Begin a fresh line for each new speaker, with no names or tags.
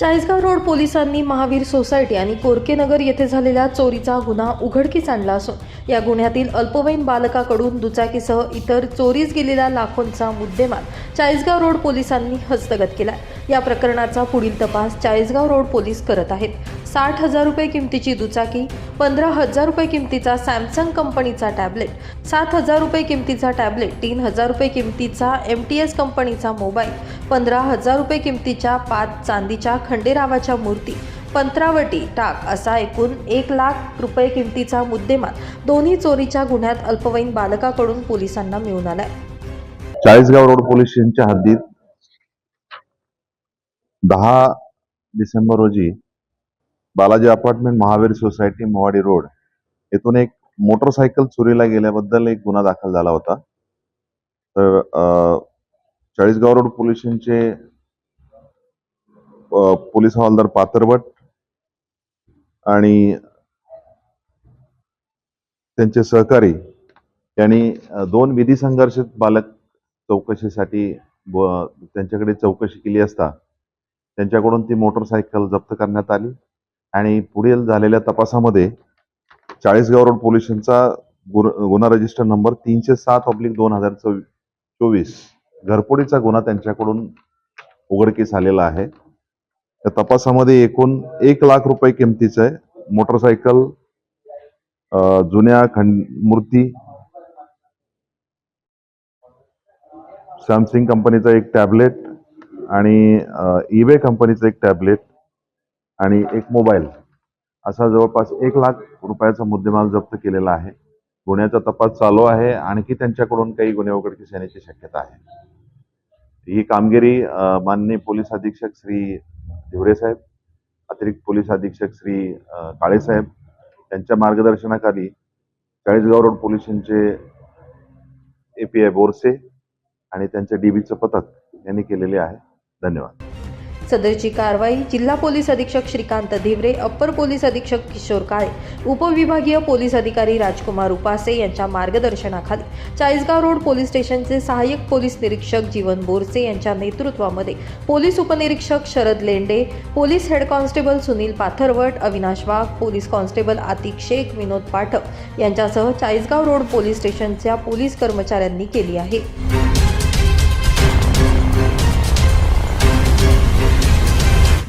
Chalisgaon road पोलिसांनी Mahavir society आणि कोरकेनगर येथे झालेल्या चोरीचा गुन्हा उघडकीस आणला असून या गुन्ह्यातील अल्पवयीन बालकाकडून दुचाकीसह इतर चोरीस गेलेल्या लाखोंचा मुद्देमाल चाळीसगाव रोड पोलिसांनी हस्तगत केला या प्रकरणाचा पुढील तपास चाळीसगाव रोड पोलीस करत आहेत. साठ हजार रुपये किमतीची दुचाकी पंधरा हजार रुपये किमतीचा सॅमसंग कंपनीचा टॅबलेट सात हजार रुपये किमतीचा टॅबलेट तीन हजार रुपये किमतीचा एम टी एस कंपनीचा मोबाईल पंधरा हजार रुपये किमतीच्या पाच चांदीच्या खंडेरावाच्या मूर्ती पंत्रावटी टाक असा एकूण एक लाख रुपये किमतीचा मुद्देमाल दोन्ही चोरीच्या गुन्ह्यात अल्पवयीन बालकाकडून पोलिसांना मिळून आलाय.
चाळीसगाव रोड पोलीस स्टेशनच्या हद्दीत दहा डिसेंबर रोजी Balaji apartment Mahavir society Mowadi road येथून एक मोटरसायकल चोरीला गेल्याबद्दल एक गुन्हा दाखल झाला होता. तर चाळीसगाव रोड पोलिसांचे पोलीस हवालदार पाथरवट आणि त्यांचे सहकारी यांनी दोन विधी संघर्षित बालक चौकशीसाठी त्यांच्याकडे चौकशी केली असता त्यांच्याकडून ती मोटरसायकल जप्त करण्यात आली. आणि पुढील झालेल्या तपासामध्ये चाळीसगाव रोड पोलिसांचा गुन्हा रजिस्टर नंबर तीनशे सात ऑब्लिक दोन हजार चोवीस घरपोडीचा गुन्हा त्यांच्याकडून उघडकीस आलेला आहे. त्या तपासामध्ये एकूण एक लाख रुपये किमतीचं आहे. मोटरसायकल जुन्या खंड मूर्ती सॅमसंग कंपनीचा एक टॅबलेट आणि ईबे कंपनीचं एक टॅबलेट आणि एक मोबाईल. असा जवळपास एक लाख रुपयाचा मुद्देमाल जप्त केलेला आहे. गुन्ह्याचा तपास चालू आहे. आणखी त्यांच्याकडून काही गुन्हे उघडकीस येण्याची शक्यता आहे. ही कामगिरी माननीय पोलीस अधीक्षक श्री धिवरे साहेब अतिरिक्त पोलीस अधीक्षक श्री काळेसाहेब काळे साहेब यांच्या मार्गदर्शनाखाली Chalisgaon road A P I Borse आणि त्यांच्या डीबीचं पथक यांनी केलेले आहे. धन्यवाद.
सदरची कारवाई जिल्हा पोलीस अधीक्षक श्रीकांत धिवरे अप्पर पोलीस अधीक्षक किशोर काळे उपविभागीय पोलीस अधिकारी राजकुमार उपासे यांच्या मार्गदर्शनाखाली चाळीसगाव रोड पोलीस स्टेशनचे सहाय्यक पोलीस निरीक्षक जीवन बोरसे यांच्या नेतृत्वामध्ये पोलीस उपनिरीक्षक Sharad Lende police head constable Sunil Patharwat Avinash Wagh police constable Atik Shaikh Vinod Pathak यांच्यासह चाळीसगाव रोड पोलीस स्टेशनच्या पोलीस कर्मचाऱ्यांनी केली आहे.